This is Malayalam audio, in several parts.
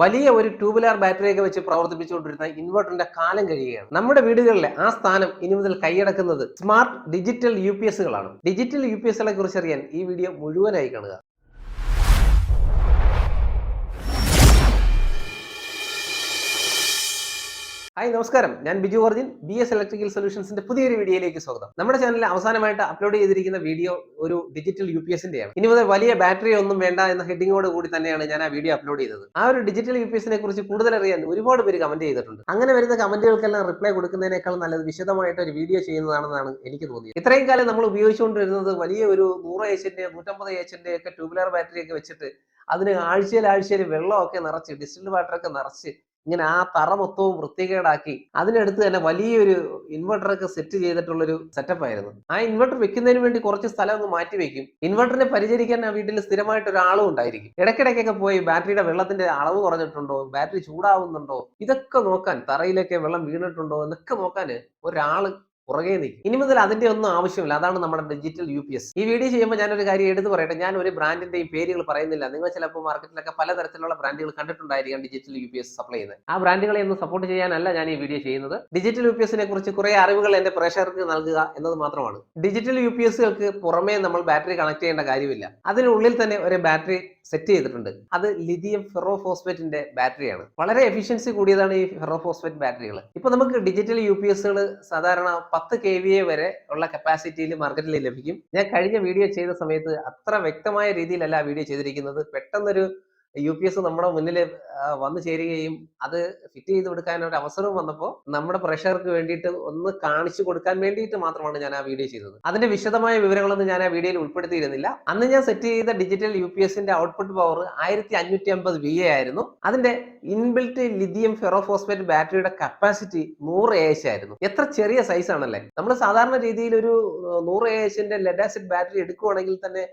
വലിയ ഒരു ട്യൂബുലാർ ബാറ്ററിയൊക്കെ വെച്ച് പ്രവർത്തിപ്പിച്ചുകൊണ്ടിരുന്ന ഇൻവെർട്ടറിന്റെ കാലം കഴിയുകയാണ്. നമ്മുടെ വീടുകളിലെ ആ സ്ഥാനം ഇനി മുതൽ കൈയടക്കുന്നത് സ്മാർട്ട് ഡിജിറ്റൽ യു പി എസുകളാണ് ഡിജിറ്റൽ യു പി എസുകളെ കുറിച്ച് അറിയാൻ ഈ വീഡിയോ മുഴുവനായി കാണുക. ഹായ് നമസ്കാരം. ഞാൻ ബിജു വർജിൻ ബി എസ് ഇലക്ട്രിക്കൽ സൊല്യൂഷൻസിന്റെ പുതിയൊരു വീഡിയോയിലേക്ക് സ്വാഗതം. നമ്മുടെ ചാനലിൽ അവസാനമായിട്ട് അപ്ലോഡ് ചെയ്തിരിക്കുന്ന വീഡിയോ ഒരു ഡിജിറ്റൽ യു പി എസിന്റെയാണ് ഇനി മുതൽ വലിയ ബാറ്ററി ഒന്നും വേണ്ട എന്ന ഹെഡിങ്ങോട് കൂടി തന്നെയാണ് ഞാൻ ആ വീഡിയോ അപ്ലോഡ് ചെയ്തത്. ആ ഒരു ഡിജിറ്റൽ യു പി എസിനെ കുറിച്ച് കൂടുതൽ അറിയാൻ ഒരുപാട് പേര് കമന്റ് ചെയ്തിട്ടുണ്ട്. അങ്ങനെ വരുന്ന കമന്റുകൾക്കെല്ലാം റിപ്ലൈ കൊടുക്കുന്നതിനേക്കാൾ നല്ലത് വിശദമായിട്ട് ഒരു വീഡിയോ ചെയ്യുന്നതാണെന്നാണ് എനിക്ക് തോന്നിയത്. ഇത്രയും കാലം നമ്മൾ ഉപയോഗിച്ചുകൊണ്ടിരുന്നത് വലിയ ഒരു നൂറ് എച്ചിന്റെ നൂറ്റമ്പത് എച്ചിന്റെ ഒക്കെ ട്യൂബുലർ ബാറ്ററി ഒക്കെ വെച്ചിട്ട് അതിന് ആഴ്ചയിൽ ആഴ്ചയിൽ വെള്ളമൊക്കെ നിറച്ച് ഡിസ്റ്റിൽ വാട്ടർ ഒക്കെ നിറച്ച് ഇങ്ങനെ ആ തറ മൊത്തവും വൃത്തികേടാക്കി അതിനടുത്ത് തന്നെ വലിയൊരു ഇൻവെർട്ടറൊക്കെ സെറ്റ് ചെയ്തിട്ടുള്ളൊരു സെറ്റപ്പ് ആയിരുന്നു. ആ ഇൻവെർട്ടർ വെക്കുന്നതിന് വേണ്ടി കുറച്ച് സ്ഥലം ഒന്ന് മാറ്റി വെക്കും. ഇൻവെർട്ടറിനെ പരിചരിക്കാൻ ആ വീട്ടിൽ സ്ഥിരമായിട്ട് ഒരാളും ഉണ്ടായിരിക്കും. ഇടയ്ക്കിടയ്ക്കൊക്കെ പോയി ബാറ്ററിയുടെ വെള്ളത്തിന്റെ അളവ് കുറഞ്ഞിട്ടുണ്ടോ? ബാറ്ററി ചൂടാവുന്നുണ്ടോ? ഇതൊക്കെ നോക്കാൻ തറയിലൊക്കെ വെള്ളം വീണിട്ടുണ്ടോ? എന്നൊക്കെ നോക്കാൻ ഒരാൾ പുറകെ നിൽക്കും. ഇനി മുതൽ അതിന്റെ ഒന്നും ആവശ്യമില്ല. അതാണ് നമ്മുടെ ഡിജിറ്റൽ യു പി എസ് ഈ വീഡിയോ ചെയ്യുമ്പോൾ ഞാനൊരു കാര്യം എടുത്തു പറയട്ടെ. ഞാൻ ഒരു ബ്രാൻഡിന്റെയും പേരുകൾ പറയുന്നില്ല. നിങ്ങൾ ചിലപ്പോൾ മാർക്കറ്റിലൊക്കെ പലതരത്തിലുള്ള ബ്രാൻഡുകൾ കണ്ടിട്ടുണ്ടായിരിക്കാം digital U P S supply ചെയ്യുന്നത്. ആ ബ്രാൻഡുകളെ ഒന്ന് സപ്പോർട്ട് ചെയ്യാനല്ല ഞാൻ ഈ വീഡിയോ ചെയ്യുന്നത്. ഡിജിറ്റൽ യു പി എസിനെ കുറിച്ച് കുറെ അറിവുകൾ എന്റെ പ്രേക്ഷകർക്ക് നൽകുക എന്നത് മാത്രമാണ്. ഡിജിറ്റൽ യു പി എസുകൾക്ക് പുറമേ നമ്മൾ ബാറ്ററി കണക്ട് ചെയ്യേണ്ട കാര്യമില്ല. അതിനുള്ളിൽ തന്നെ ഒരു ബാറ്ററി സെറ്റ് ചെയ്തിട്ടുണ്ട്. അത് ലിഥിയം ഫെറോഫോസ്ഫേറ്റിന്റെ ബാറ്ററിയാണ് വളരെ എഫിഷ്യൻസി കൂടിയതാണ് ഈ ഫെറോഫോസ്ഫേറ്റ് ബാറ്ററികൾ ഇപ്പൊ നമുക്ക് ഡിജിറ്റൽ യു പി എസുകൾ സാധാരണ പത്ത് കെ വി എ വരെ ഉള്ള കപ്പാസിറ്റിയിൽ മാർക്കറ്റിൽ ലഭിക്കും. ഞാൻ കഴിഞ്ഞ വീഡിയോ ചെയ്ത സമയത്ത് അത്ര വ്യക്തമായ രീതിയിലല്ല വീഡിയോ ചെയ്തിരിക്കുന്നത്. പെട്ടെന്നൊരു യു പി എസ് നമ്മുടെ മുന്നിൽ വന്നു ചേരുകയും അത് ഫിറ്റ് ചെയ്ത് കൊടുക്കാൻ ഒരു അവസരം വന്നപ്പോൾ നമ്മുടെ പ്രഷർക്ക് വേണ്ടിയിട്ട് ഒന്ന് കാണിച്ചു കൊടുക്കാൻ വേണ്ടിയിട്ട് മാത്രമാണ് ഞാൻ ആ വീഡിയോ ചെയ്തത്. അതിന്റെ വിശദമായ വിവരങ്ങളൊന്നും ഞാൻ ആ വീഡിയോയിൽ ഉൾപ്പെടുത്തിയിരുന്നില്ല. അന്ന് ഞാൻ സെറ്റ് ചെയ്ത ഡിജിറ്റൽ യു പി എസിന്റെ ഔട്ട്പുട്ട് പവർ ആയിരത്തി അഞ്ഞൂറ്റി അമ്പത് വി എ ആയിരുന്നു. അതിന്റെ ഇൻബിൽറ്റ് ലിഥിയം ഫെറോഫോസ്ഫേറ്റ് ബാറ്ററിയുടെ കപ്പാസിറ്റി നൂറ് എ എച്ച് ആയിരുന്നു. എത്ര ചെറിയ സൈസ് ആണല്ലേ? നമ്മൾ സാധാരണ രീതിയിൽ ഒരു നൂറ് എ എച്ചിന്റെ ലെഡ് ആസിഡ് ബാറ്ററി എടുക്കുവാണെങ്കിൽ തന്നെ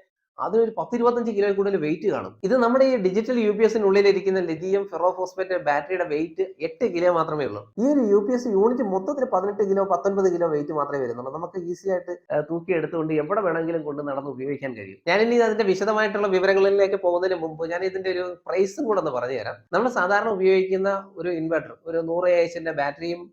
അതിനൊരു പത്ത് ഇരുപത്തഞ്ച് കിലോ കൂടുതൽ വെയിറ്റ് കാണും. ഇത് നമ്മുടെ ഈ ഡിജിറ്റൽ യു പി എസിനുള്ളിൽ ഇരിക്കുന്ന ലിഥിയം ഫെറോഫോസ്ഫേറ്റ് ബാറ്ററിയുടെ വെയിറ്റ് എട്ട് കിലോ മാത്രമേ ഉള്ളൂ. ഈ ഒരു യു പി എസ് യൂണിറ്റ് മൊത്തത്തിൽ പതിനെട്ട് കിലോ പത്തൊൻപത് കിലോ വെയിറ്റ് മാത്രമേ വരുന്നുള്ളൂ. നമുക്ക് ഈസി ആയിട്ട് തൂക്കി എടുത്തുകൊണ്ട് എവിടെ വേണമെങ്കിലും കൊണ്ട് നടന്ന് ഉപയോഗിക്കാൻ കഴിയും. ഞാനിനി അതിന്റെ വിശദമായിട്ടുള്ള വിവരങ്ങളിലേക്ക് പോകുന്നതിന് മുമ്പ് ഞാൻ ഇതിന്റെ ഒരു പ്രൈസും കൂടെ ഒന്ന് പറഞ്ഞു തരാം നമ്മൾ സാധാരണ ഉപയോഗിക്കുന്ന ഒരു ഇൻവെർട്ടർ ഒരു നൂറ് എച്ചിന്റെ ബാറ്ററിയും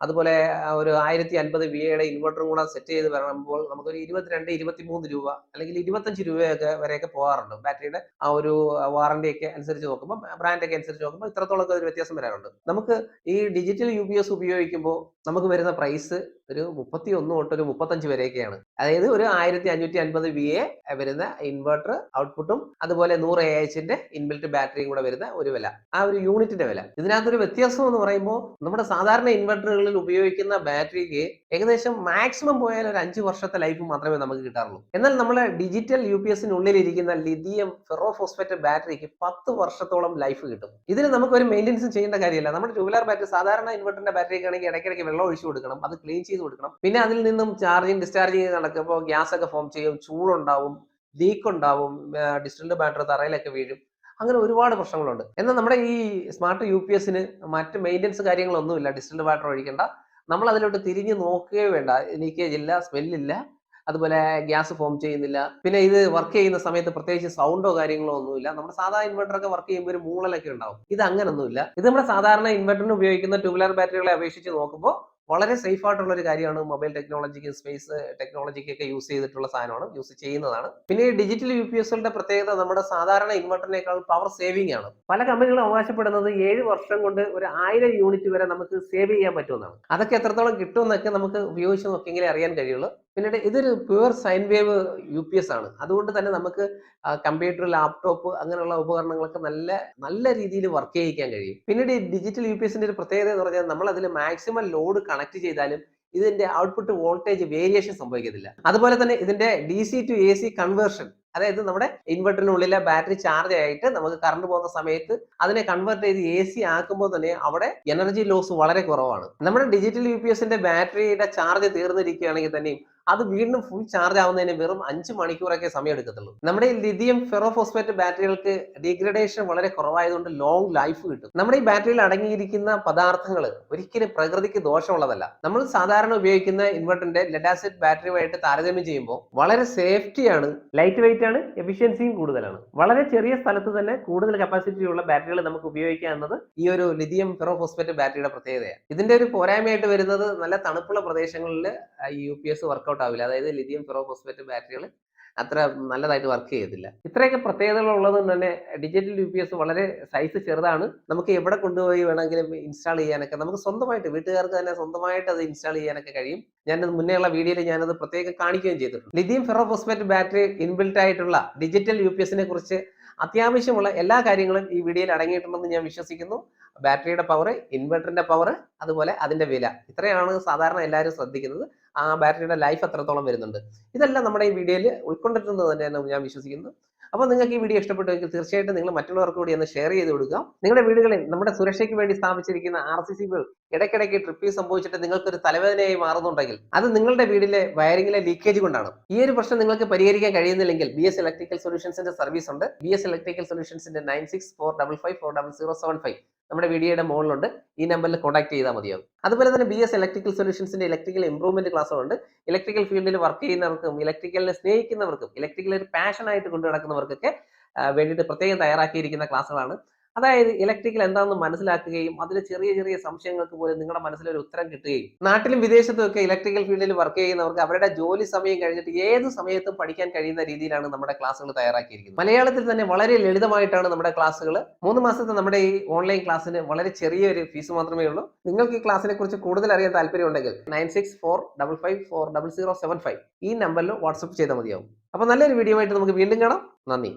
അതുപോലെ ഒരു ആയിരത്തി അൻപത് വി എയുടെ ഇൻവെർട്ടറും കൂടെ സെറ്റ് ചെയ്ത് വരുമ്പോൾ നമുക്കൊരു ഇരുപത്തിരണ്ട് ഇരുപത്തി മൂന്ന് രൂപ അല്ലെങ്കിൽ ഇരുപത്തഞ്ച് രൂപയൊക്കെ വരെയൊക്കെ പോകാറുണ്ട്. ബാറ്ററിയുടെ ആ ഒരു വാറണ്ടി ഒക്കെ അനുസരിച്ച് നോക്കുമ്പോൾ ബ്രാൻഡൊക്കെ അനുസരിച്ച് നോക്കുമ്പോൾ ഇത്രത്തോളം ഒരു വ്യത്യാസം വരാറുണ്ട്. നമുക്ക് ഈ ഡിജിറ്റൽ യു പി എസ് ഉപയോഗിക്കുമ്പോൾ നമുക്ക് വരുന്ന പ്രൈസ് ഒരു മുപ്പത്തി ഒന്ന് തൊട്ട് ഒരു മുപ്പത്തഞ്ച് വരെയൊക്കെയാണ്. അതായത് ഒരു ആയിരത്തി അഞ്ഞൂറ്റി അൻപത് വി എ വരുന്ന ഇൻവെർട്ടർ ഔട്ട്പുട്ടും അതുപോലെ നൂറ് എ എച്ചിന്റെ ഇൻബിൽറ്റ് ബാറ്ററിയും കൂടെ വരുന്ന ഒരു വില. ആ ഒരു യൂണിറ്റിന്റെ വില. ഇതിനകത്തൊരു വ്യത്യാസം എന്ന് പറയുമ്പോൾ നമ്മുടെ സാധാരണ ഇൻവെർട്ടറുകളിൽ ഉപയോഗിക്കുന്ന ബാറ്ററിക്ക് ഏകദേശം മാക്സിമം പോയാൽ ഒരു അഞ്ച് വർഷത്തെ ലൈഫ് മാത്രമേ നമുക്ക് കിട്ടാറുള്ളൂ. എന്നാൽ നമ്മുടെ ഡിജിറ്റൽ യു പി എസിനുള്ളിൽ ഇരിക്കുന്ന ലിഥിയം ഫെറോഫോസ്ഫേറ്റ് ബാറ്ററിക്ക് പത്ത് വർഷത്തോളം ലൈഫ് കിട്ടും. ഇതിന് നമുക്ക് ഒരു മെയിന്റെനൻസ് ചെയ്യേണ്ട കാര്യമില്ല. നമ്മുടെ ട്യൂബുലർ ബാറ്ററി സാധാരണ ഇൻവെർട്ടറിന്റെ ബാറ്ററി ആണെങ്കിൽ ഇടയ്ക്കിടയ്ക്ക് വെള്ളം ഒഴിച്ചു കൊടുക്കണം അത് ക്ലീൻ ചെയ്ത് കൊടുക്കണം. പിന്നെ അതിൽ നിന്നും ചാർജിങ് ഡിസ്ചാർജിങ് നടക്കുമ്പോൾ ഗ്യാസ് ഒക്കെ ഫോം ചെയ്യും ചൂടുണ്ടാവും ലീക്ക് ഉണ്ടാവും ഡിസ്റ്റിൽഡ് ബാറ്ററി തറയിലൊക്കെ വീഴും. അങ്ങനെ ഒരുപാട് പ്രശ്നങ്ങളുണ്ട്. എന്നാൽ നമ്മുടെ ഈ സ്മാർട്ട് യു പി എസിന് മറ്റ് മെയിന്റെനൻസ് കാര്യങ്ങളൊന്നുമില്ല. ഡിസ്റ്റൽ വാട്ടർ ഒഴിക്കേണ്ട. നമ്മൾ അതിലോട്ട് തിരിഞ്ഞ് നോക്കുകയോ വേണ്ട. ലീക്കേജ് ഇല്ല സ്മെല്ലില്ല അതുപോലെ ഗ്യാസ് ഫോം ചെയ്യുന്നില്ല. പിന്നെ ഇത് വർക്ക് ചെയ്യുന്ന സമയത്ത് പ്രത്യേകിച്ച് സൗണ്ടോ കാര്യങ്ങളോ ഒന്നുമില്ല. നമ്മുടെ സാധാരണ ഇൻവെർട്ടറൊക്കെ വർക്ക് ചെയ്യുമ്പോൾ ഒരു മൂളലൊക്കെ ഉണ്ടാവും. ഇത് അങ്ങനെ ഒന്നുമില്ല ഇത് നമ്മുടെ സാധാരണ ഇൻവെർട്ടറിന് ഉപയോഗിക്കുന്ന ട്യൂബ്ലർ ബാറ്ററികളെ അപേക്ഷിച്ച് നോക്കുമ്പോൾ വളരെ സേഫ് ആയിട്ടുള്ള ഒരു കാര്യമാണ് മൊബൈൽ ടെക്നോളജിക്ക് സ്പേസ് ടെക്നോളജിക്കൊക്കെ യൂസ് ചെയ്തിട്ടുള്ള സാധനമാണ് യൂസ് ചെയ്യുന്നതാണ്. പിന്നെ ഈ ഡിജിറ്റൽ യു പി പ്രത്യേകത നമ്മുടെ സാധാരണ ഇൻവെർട്ടറിനേക്കാൾ പവർ സേവിംഗ് ആണ്. പല കമ്പനികളും അവകാശപ്പെടുന്നത് ഏഴ് വർഷം കൊണ്ട് ഒരു ആയിരം യൂണിറ്റ് വരെ നമുക്ക് സേവ് ചെയ്യാൻ പറ്റുമെന്നാണ്. അതൊക്കെ എത്രത്തോളം കിട്ടുമെന്നൊക്കെ നമുക്ക് ഉപയോഗിച്ച് നോക്കിയെങ്കിലേ അറിയാൻ കഴിയുള്ളൂ. പിന്നീട് ഇതൊരു pure sine wave U P S ആണ്. അതുകൊണ്ട് തന്നെ നമുക്ക് കമ്പ്യൂട്ടർ ലാപ്ടോപ്പ് അങ്ങനെയുള്ള ഉപകരണങ്ങളൊക്കെ നല്ല നല്ല രീതിയിൽ വർക്ക് ചെയ്യിക്കാൻ കഴിയും. പിന്നീട് ഈ ഡിജിറ്റൽ യു പി എസിന്റെ ഒരു പ്രത്യേകത എന്ന് പറഞ്ഞാൽ നമ്മൾ അതിൽ മാക്സിമം ലോഡ് കണക്ട് ചെയ്താലും ഇതിന്റെ ഔട്ട്പുട്ട് വോൾട്ടേജ് വേരിയേഷൻ സംഭവിക്കത്തില്ല. അതുപോലെ തന്നെ ഇതിന്റെ D C to A C conversion അതായത് നമ്മുടെ ഇൻവെർട്ടറിനുള്ളിലെ ബാറ്ററി ചാർജ് ആയിട്ട് നമുക്ക് കറണ്ട് പോകുന്ന സമയത്ത് അതിനെ കൺവേർട്ട് ചെയ്ത് എ സി ആക്കുമ്പോൾ തന്നെ അവിടെ എനർജി ലോസ് വളരെ കുറവാണ്. നമ്മുടെ ഡിജിറ്റൽ യു പി എസിന്റെ ബാറ്ററിയുടെ ചാർജ് തീർന്നിരിക്കുകയാണെങ്കിൽ തന്നെയും അത് വീണ്ടും ഫുൾ ചാർജ് ആവുന്നതിന് വെറും അഞ്ച് മണിക്കൂറൊക്കെ സമയം എടുക്കത്തുള്ളൂ നമ്മുടെ ലിഥിയം ഫെറോഫോസ്ഫേറ്റ് ബാറ്ററികൾക്ക് ഡിഗ്രഡേഷൻ വളരെ കുറവായതുകൊണ്ട് ലോങ് ലൈഫ് കിട്ടും. നമ്മുടെ ഈ ബാറ്ററിയിൽ അടങ്ങിയിരിക്കുന്ന പദാർത്ഥങ്ങൾ ഒരിക്കലും പ്രകൃതിക്ക് ദോഷമുള്ളതല്ല. നമ്മൾ സാധാരണ ഉപയോഗിക്കുന്ന ഇൻവെർട്ടറിന്റെ ലെഡ് ആസിഡ് ബാറ്ററിയുമായിട്ട് താരതമ്യം ചെയ്യുമ്പോൾ വളരെ സേഫ്റ്റിയാണ് ലൈറ്റ് വെയിറ്റ് ആണ് എഫിഷ്യൻസിയും കൂടുതലാണ്. വളരെ ചെറിയ സ്ഥലത്ത് തന്നെ കൂടുതൽ കപ്പാസിറ്റി ഉള്ള ബാറ്ററികൾ നമുക്ക് ഉപയോഗിക്കാം എന്നത് ഈ ഒരു ലിഥിയം ഫെറോഫോസ്ഫേറ്റ് ബാറ്ററിയുടെ പ്രത്യേകതയാണ്. ഇതിന്റെ ഒരു പോരായ്മയായിട്ട് വരുന്നത് നല്ല തണുപ്പുള്ള പ്രദേശങ്ങളിൽ യു പി എസ് വർക്കൗട്ട് ആവില്ല. അതായത് ലിഥിയം ഫെറോ ഫോസ്ഫേറ്റ് ബാറ്ററികൾ അത്ര നല്ലതായിട്ട് വർക്ക് ചെയ്യത്തില്ല. ഇത്രയൊക്കെ പ്രത്യേകതകൾ ഉള്ളത് തന്നെ ഡിജിറ്റൽ യു പി എസ് വളരെ സൈസ് ചെറുതാണ്. നമുക്ക് എവിടെ കൊണ്ടുപോയി വേണമെങ്കിലും ഇൻസ്റ്റാൾ ചെയ്യാനൊക്കെ നമുക്ക് സ്വന്തമായിട്ട് വീട്ടുകാർക്ക് തന്നെ സ്വന്തമായിട്ട് അത് ഇൻസ്റ്റാൾ ചെയ്യാനൊക്കെ കഴിയും. ഞാൻ മുന്നേയുള്ള വീഡിയോയിൽ ഞാനത് പ്രത്യേകം കാണിക്കുകയും ചെയ്തിട്ടുണ്ട്. ലിഥിയം ഫെറോഫോസ്ഫേറ്റ് ബാറ്ററി ഇൻബിൽറ്റ് ആയിട്ടുള്ള ഡിജിറ്റൽ യു പി എസിനെ കുറിച്ച് അത്യാവശ്യമുള്ള എല്ലാ കാര്യങ്ങളും ഈ വീഡിയോയിൽ അടങ്ങിയിട്ടുണ്ടെന്ന് ഞാൻ വിശ്വസിക്കുന്നു. ബാറ്ററിയുടെ പവർ ഇൻവെർട്ടറിന്റെ പവർ അതുപോലെ അതിന്റെ വില. ഇത്രയാണ് സാധാരണ എല്ലാവരും ശ്രദ്ധിക്കുന്നത്. ആ ബാറ്ററിയുടെ ലൈഫ് എത്രത്തോളം വരുന്നുണ്ട്. ഇതെല്ലാം നമ്മുടെ ഈ വീഡിയോയിൽ ഉൾക്കൊണ്ടിട്ടുണ്ട് തന്നെയാണ് ഞാൻ വിശ്വസിക്കുന്നു. അപ്പോൾ നിങ്ങൾക്ക് ഈ വീഡിയോ ഇഷ്ടപ്പെട്ടുവെങ്കിൽ തീർച്ചയായിട്ടും നിങ്ങൾ മറ്റുള്ളവർക്ക് കൂടി ഒന്ന് ഷെയർ ചെയ്ത് കൊടുക്കുക. നിങ്ങളുടെ വീടുകളിൽ നമ്മുടെ സുരക്ഷയ്ക്ക് വേണ്ടി സ്ഥാപിച്ചിരിക്കുന്ന ആർ സി സികൾ ഇടയ്ക്കിടയ്ക്ക് ട്രിപ്പ് സംഭവിച്ചിട്ട് നിങ്ങൾക്ക് ഒരു തലവേദനയായി മാറുന്നുണ്ടെങ്കിൽ അത് നിങ്ങളുടെ വീടിലെ വയറിംഗിലെ ലീക്കേജ് കൊണ്ടാണ്. ഈ ഒരു പ്രശ്നം നിങ്ങൾക്ക് പരിഹരിക്കാൻ കഴിയുന്നില്ലെങ്കിൽ ബി എസ് ഇലക്ട്രിക്കൽ സൊല്യൂഷൻസിന്റെ സർവീസ് ഉണ്ട്. B S electrical സൊല്യൂഷൻസിന്റെ nine six four double five four double zero seven five നമ്മുടെ വീഡിയോയുടെ മുകളിലുണ്ട് ഈ നമ്പറിൽ കോൺടാക്ട് ചെയ്താൽ മതിയാവും. അതുപോലെ തന്നെ ബി എസ് ഇലക്ട്രിക്കൽ സൊല്യൂഷൻസിന്റെ ഇലക്ട്രിക്കൽ ഇംപ്രൂവ്മെന്റ് ക്ലാസ്സുകളുണ്ട് ഇലക്ട്രിക്കൽ ഫീൽഡിൽ വർക്ക് ചെയ്യുന്നവർക്കും ഇലക്ട്രിക്കലിനെ സ്നേഹിക്കുന്നവർക്കും ഇലക്ട്രിക്കൽ ഒരു പാഷനായിട്ട് കൊണ്ടു നടക്കുന്നവർക്കൊക്കെ വേണ്ടിയിട്ട് പ്രത്യേകം തയ്യാറാക്കിയിരിക്കുന്ന ക്ലാസ്സുകളാണ് അതായത് ഇലക്ട്രിക്കൽ എന്താണെന്ന് മനസ്സിലാക്കുകയും അതിൽ ചെറിയ ചെറിയ സംശയങ്ങൾക്ക് പോലും നിങ്ങളുടെ മനസ്സിൽ ഒരു ഉത്തരം കിട്ടുകയും നാട്ടിലും വിദേശത്തും ഒക്കെ ഇലക്ട്രിക്കൽ ഫീൽഡിൽ വർക്ക് ചെയ്യുന്നവർക്ക് അവരുടെ ജോലി സമയം കഴിഞ്ഞിട്ട് ഏത് സമയത്തും പഠിക്കാൻ കഴിയുന്ന രീതിയിലാണ് നമ്മുടെ ക്ലാസ്സുകൾ തയ്യാറാക്കിയിരിക്കുന്നത്. മലയാളത്തിൽ തന്നെ വളരെ ലളിതമായിട്ടാണ് നമ്മുടെ ക്ലാസ്സുകൾ മൂന്ന് മാസത്തെ നമ്മുടെ ഈ ഓൺലൈൻ ക്ലാസ്സിന് വളരെ ചെറിയൊരു ഫീസ് മാത്രമേ ഉള്ളൂ. നിങ്ങൾക്ക് ഈ ക്ലാസ്സിനെ കുറിച്ച് കൂടുതൽ അറിയാൻ താല്പര്യമുണ്ടെങ്കിൽ nine six four double five four double zero seven five ഈ നമ്പറിൽ വാട്സപ്പ് ചെയ്താൽ മതിയാവും. അപ്പോൾ നല്ലൊരു വീഡിയോ ആയിട്ട് നമുക്ക് വീണ്ടും കാണാം. നന്ദി.